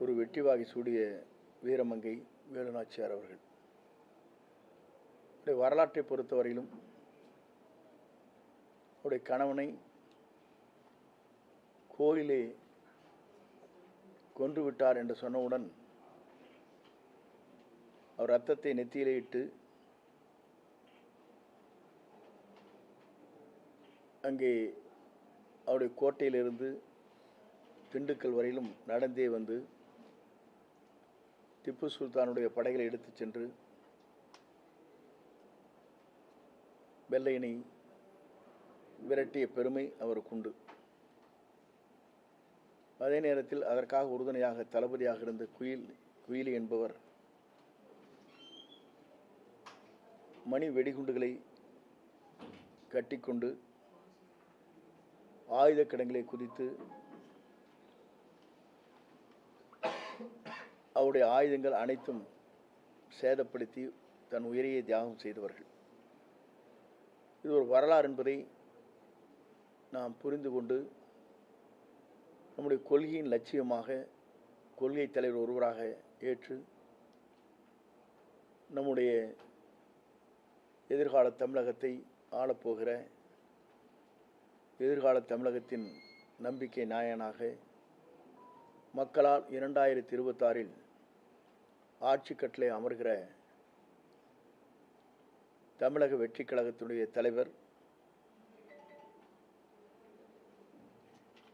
ஒரு வெற்றி வாகை சூடிய வீரமங்கை வேலுநாச்சியார் அவர்கள். அவருடைய வரலாற்றை பொறுத்தவரையிலும் அவருடைய கணவனை கோயிலே கொன்று விட்டார் என்று சொன்னவுடன் அவர் ரத்தத்தை நெத்தியிலே இட்டு அங்கே அவருடைய கோட்டையிலிருந்து திண்டுக்கல் வரையிலும் நடந்தே வந்து திப்பு சுல்தானுடைய படைகளை எடுத்துச் சென்று வெள்ளையினை விரட்டிய பெருமை அவருக்கு உண்டு. அதே நேரத்தில் அதற்காக உறுதுணையாக தளபதியாக இருந்த குயில் குயிலி என்பவர் மணி வெடிகுண்டுகளை கட்டிக்கொண்டு ஆயுத கிடங்களை குதித்து அவருடைய ஆயுதங்கள் அனைத்தும் சேதப்படுத்தி தன் உயிரையை தியாகம் செய்தவர்கள். இது ஒரு வரலாறு என்பதை நாம் புரிந்து கொண்டு நம்முடைய கொள்கையின் லட்சியமாக கொள்கை தலைவர் ஒருவராக ஏற்று நம்முடைய எதிர்கால தமிழகத்தை ஆளப்போகிற எதிர்கால தமிழகத்தின் நம்பிக்கை நாயனாக மக்களால் இரண்டாயிரத்தி இருபத்தாறில் ஆட்சி கட்டளை அமர்கிற தமிழக வெற்றி கழகத்தினுடைய தலைவர்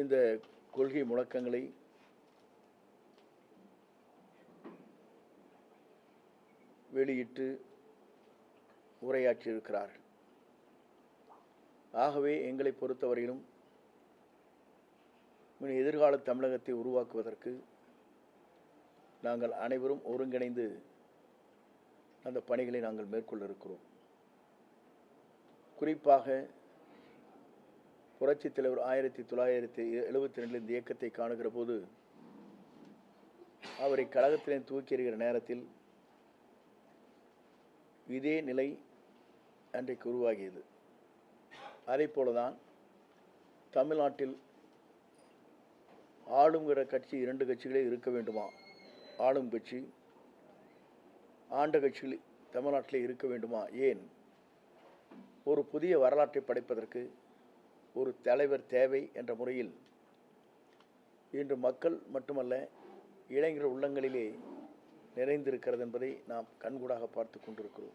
இந்த கொள்கை முழக்கங்களை வெளியிட்டு உரையாற்றியிருக்கிறார்கள். ஆகவே எங்களை பொறுத்தவரையிலும் எதிர்கால தமிழகத்தை உருவாக்குவதற்கு நாங்கள் அனைவரும் ஒருங்கிணைந்து அந்த பணிகளை நாங்கள் மேற்கொள்ள இருக்கிறோம். குறிப்பாக புரட்சித் தலைவர் ஆயிரத்தி தொள்ளாயிரத்தி எழுபத்தி ரெண்டில் இந்த இயக்கத்தை காணுகிற போது அவரை கழகத்திலே தூக்கி எறிகிற நேரத்தில் இதே நிலை அன்றைக்கு உருவாகியது. அதே போலதான் தமிழ்நாட்டில் ஆளுங்கிற கட்சி இரண்டு கட்சிகளே இருக்க வேண்டுமா? ஆளும் கட்சி ஆண்ட கட்சிகள் தமிழ்நாட்டில் இருக்க வேண்டுமா? ஏன்? ஒரு புதிய வரலாற்றை படைப்பதற்கு ஒரு தலைவர் தேவை என்ற முறையில் இன்று மக்கள் மட்டுமல்ல இளைஞர் உள்ளங்களிலே நிறைந்திருக்கிறது என்பதை நாம் கண்கூடாக பார்த்து கொண்டிருக்கிறோம்.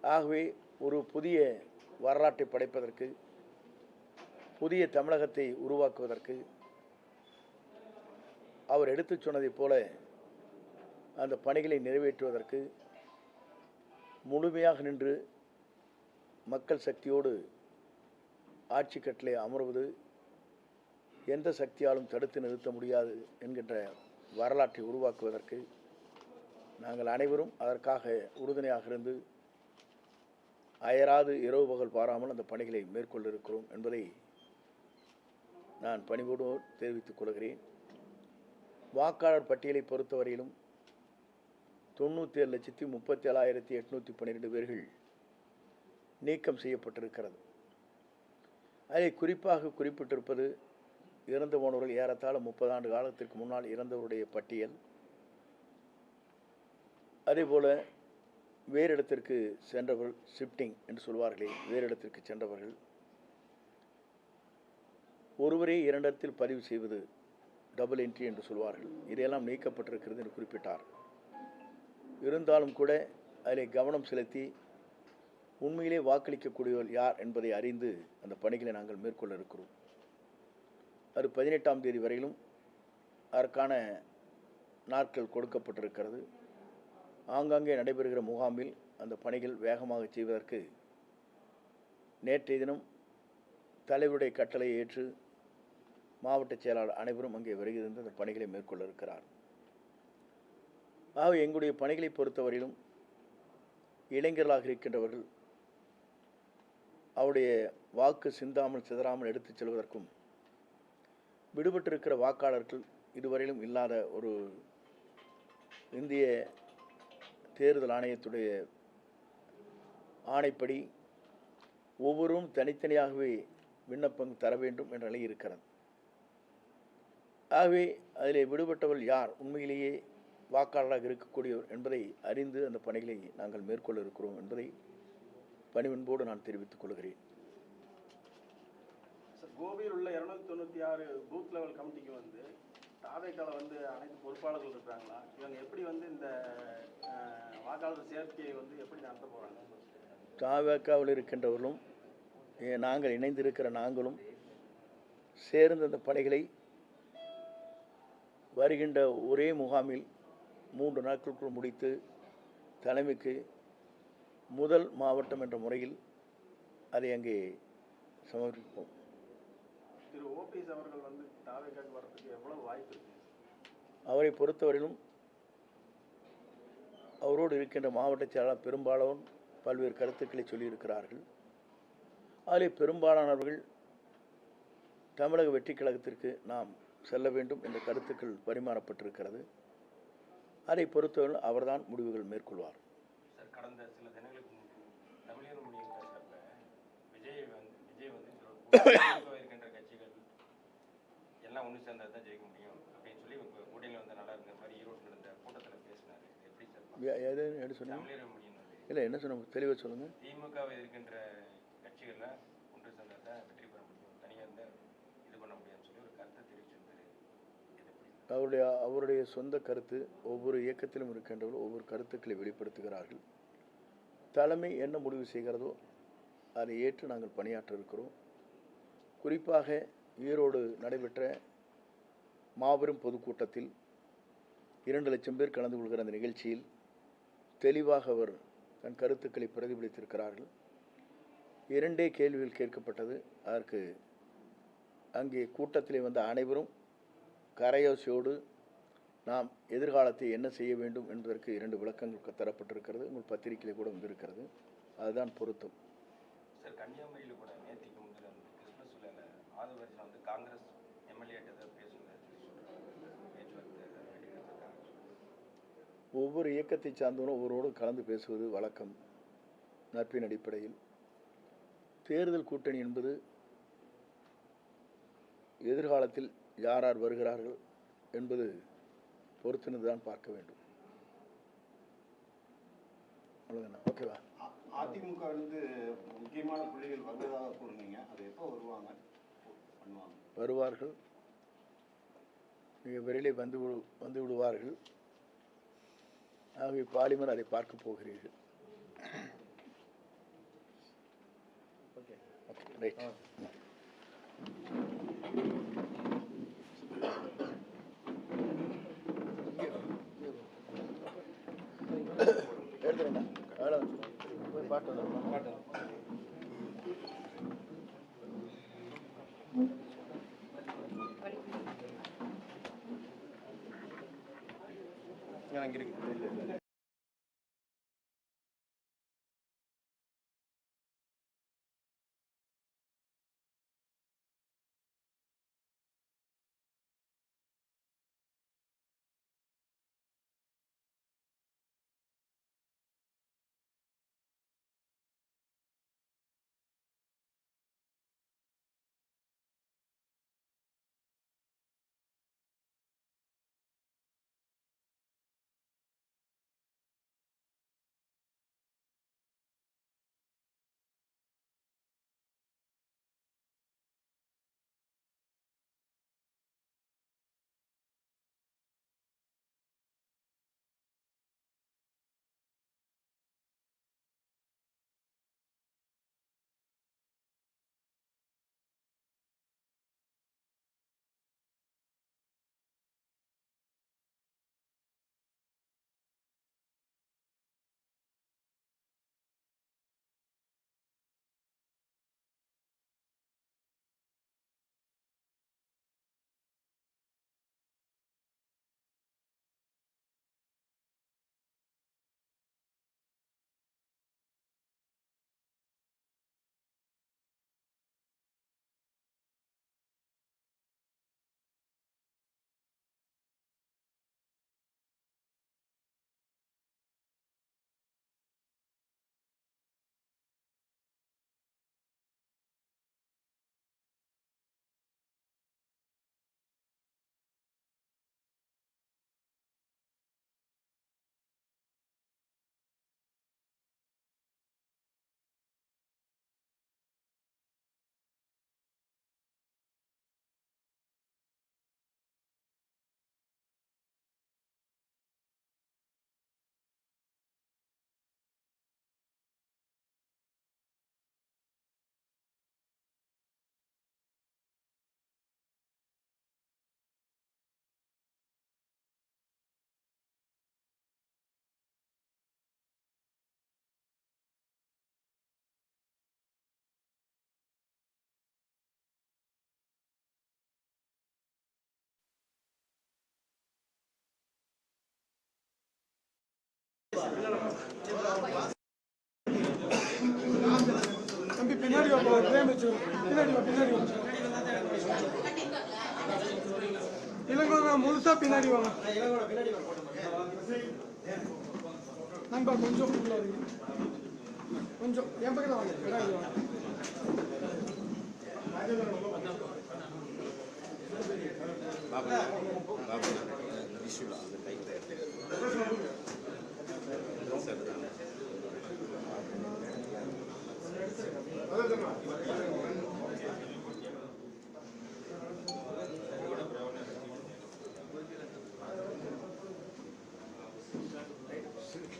ஆகவே ஒரு புதிய வரலாற்றை படைப்பதற்கு புதிய தமிழகத்தை உருவாக்குவதற்கு அவர் எடுத்துச் சொன்னதைப் போல அந்த பணிகளை நிறைவேற்றுவதற்கு முழுமையாக நின்று மக்கள் சக்தியோடு ஆட்சி கட்டளை அமர்வது எந்த சக்தியாலும் தடுத்து நிறுத்த முடியாது என்கின்ற வரலாற்றை உருவாக்குவதற்கு நாங்கள் அனைவரும் அதற்காக உறுதுணையாக இருந்து அயராது இரவு பகல் பாராமல் அந்த பணிகளை மேற்கொள்ள இருக்கிறோம் என்பதை நான் பணிவோடு தெரிவித்துக் கொள்கிறேன். வாக்காளர் பட்டியலை பொறுத்தவரையிலும் தொண்ணூற்றி ஏழு லட்சத்தி முப்பத்தி ஏழாயிரத்தி எட்நூற்றி பன்னிரெண்டு பேர்கள் நீக்கம் செய்யப்பட்டிருக்கிறது. அதில் குறிப்பாக குறிப்பிட்டிருப்பது இறந்து போனவர்கள் ஏறத்தாழ முப்பது ஆண்டு காலத்திற்கு முன்னால் இறந்தவருடைய பட்டியல். அதேபோல வேறு இடத்திற்கு சென்றவர்கள் ஷிஃப்டிங் என்று சொல்வார்களே வேறு இடத்திற்கு சென்றவர்கள். ஒருவரே இரண்டிடத்தில் பதிவு செய்வது டபுள் என்ட்ரி என்று சொல்வார்கள். இதையெல்லாம் நீக்கப்பட்டிருக்கிறது என்று குறிப்பிட்டார். இருந்தாலும் கூட அதில் கவனம் செலுத்தி உண்மையிலே வாக்களிக்கக்கூடியவர் யார் என்பதை அறிந்து அந்த பணிகளை நாங்கள் மேற்கொள்ள இருக்கிறோம். அது பதினெட்டாம் தேதி வரையிலும் அதற்கான நாட்கள் கொடுக்கப்பட்டிருக்கிறது. ஆங்காங்கே நடைபெறுகிற முகாமில் அந்த பணிகள் வேகமாக செய்வதற்கு நேற்றைய தினம் தலைவருடைய கட்டளையை ஏற்று மாவட்ட செயலாளர் அனைவரும் அங்கே வருகிறது அந்த பணிகளை மேற்கொள்ள இருக்கிறார் ஆகவே எங்களுடைய பணிகளை பொறுத்தவரையிலும் இளைஞர்களாக இருக்கின்றவர்கள் அவருடைய வாக்கு சிந்தாமல் சிதறாமல் எடுத்துச் செல்வதற்கும் விடுபட்டிருக்கிற வாக்காளர்கள் இதுவரையிலும் இல்லாத ஒரு இந்திய தேர்தல் ஆணையத்துடைய ஆணைப்படி ஒவ்வொருவரும் தனித்தனியாகவே விண்ணப்பம் தர வேண்டும் என்ற நிலை இருக்கிறது. ஆகவே அதிலே விடுபட்டவள் யார்? உண்மையிலேயே வாக்காளராக இருக்கக்கூடியவர் என்பதை அறிந்து அந்த பணிகளை நாங்கள் மேற்கொள்ள இருக்கிறோம் என்பதை பணிவன்போடு நான் தெரிவித்துக் கொள்கிறேன். சார் கோபியில் உள்ள இரநூத்தி தொண்ணூற்றி ஆறு பூத் லெவல் கமிட்டிக்கு வந்து தாவேக்கால வந்து அனைத்து பொறுப்பாளர்கள் இருக்கிறாங்களா? இவங்க எப்படி வந்து இந்த வாக்காளர் சேர்க்கையை வந்து எப்படி நடத்த போகிறாங்க தாவேக்காவில் இருக்கின்றவர்களும் நாங்கள் இணைந்திருக்கிற நாங்களும் சேர்ந்து அந்த பணிகளை வருகின்ற ஒரே முகாமில் மூன்று நாட்களுக்குள் முடித்து தலைமைக்கு முதல் மாவட்டம் என்ற முறையில் அதை அங்கே சமர்ப்பிப்போம். திரு ஓபிஎஸ் அவர்கள் வந்து தாவேக்காக்கு வர்றதுக்கு எவ்வளவு வாய்ப்பு அவரை பொறுத்தவரையிலும் அவரோடு இருக்கின்ற மாவட்ட செயலாளர் பெரும்பாலான பல்வேறு கருத்துக்களை சொல்லியிருக்கிறார்கள். அதிலே பெரும்பாலானவர்கள் தமிழக வெற்றி கழகத்திற்கு நாம் செல்ல வேண்டும் என்ற கருத்துக்கள் பரிமாறப்பட்டிருக்கிறது. அதை பொறுத்தவரை அவர்தான் முடிவுகள் மேற்கொள்வார். சார் கடந்த சில தினங்களுக்கு விஜய் வந்து விஜய் வந்து இருக்கின்ற கட்சிகள் எல்லாம் ஒன்று சேர்ந்தா தான் ஜெயிக்க முடியும் அப்படின்னு சொல்லி கூட்டணியில் வந்து நல்லா இருந்த மாதிரி ஈரோட்டில் நடந்த கூட்டத்தில் பேசினாரு. எப்படி சார் சொன்னீங்க? இல்லை என்ன சொன்ன தெளிவாக சொல்லுங்கள் திமுகவை இருக்கின்ற கட்சிகள்ல ஒன்று சேர்ந்தா தான் வெற்றி பெற முடியும் தனியாக இருந்தால் இது பண்ண முடியாதுன்னு சொல்லி ஒரு கருத்தை தெரிவிச்சிருந்தாரு இது எப்படி அவருடைய அவருடைய சொந்த கருத்து ஒவ்வொரு இயக்கத்திலும் இருக்கின்றவர்கள் ஒவ்வொரு கருத்துக்களை வெளிப்படுத்துகிறார்கள். தலைமை என்ன முடிவு செய்கிறதோ அதை ஏற்று நாங்கள் பணியாற்ற இருக்கிறோம். குறிப்பாக ஈரோடு நடைபெற்ற மாபெரும் பொதுக்கூட்டத்தில் இரண்டு லட்சம் பேர் கலந்து கொள்கிற அந்த நிகழ்ச்சியில் தெளிவாக அவர் தன் கருத்துக்களை பிரதிபலித்திருக்கிறார்கள். இரண்டே கேள்விகள் கேட்கப்பட்டது. அதற்கு அங்கே கூட்டத்திலே வந்த அனைவரும் கரையோசையோடு நாம் எதிர்காலத்தை என்ன செய்ய வேண்டும் என்பதற்கு இரண்டு விளக்கங்கள் தரப்பட்டிருக்கிறது. உங்கள் பத்திரிகையிலே கூட வந்திருக்கிறது. அதுதான் பொருத்தம். சார் கன்னியாகுமரியில் கூட நேத்திக்கு முந்தின கிறிஸ்மஸ் விழாவில் வந்து காங்கிரஸ் எம்எல்ஏட்ட வேண்டியிருக்காங்க ஒவ்வொரு இயக்கத்தை சார்ந்தவரும் ஒவ்வொருவரோடு கலந்து பேசுவது வழக்கம். நட்பின் அடிப்படையில். தேர்தல் கூட்டணி என்பது எதிர்காலத்தில் யார் யார் வருகிறார்கள் என்பது பொறுத்திருந்து தான் பார்க்க வேண்டும். அவ்வளோதானே ஓகேவா அ- அதிமுகவிலிருந்து முக்கியமான புள்ளிகள் வந்ததாக கூறுனீங்க. அது எப்போ வருவாங்க? பண்ணுவாங்க. வருவார்கள். மிக விரைவில் வந்து விடு- வந்து விடுவார்கள். ஆகவே பாலிமர் அதை பார்க்க போகிறீர்கள். ஓகே ரைட் ഞാൻ അങ്ങനെ தம்பி பின்னாடி வா முழுசா பின்னாடி வாங்க. நண்பா கொஞ்சம் கொஞ்சம் என் பக்கத்தில் வாங்க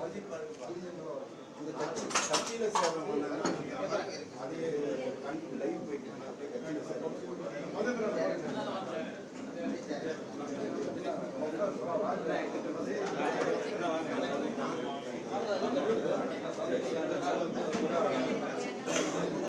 அந்த கட்சி கட்சியில் சேவை அதே லைவ் போயிட்டு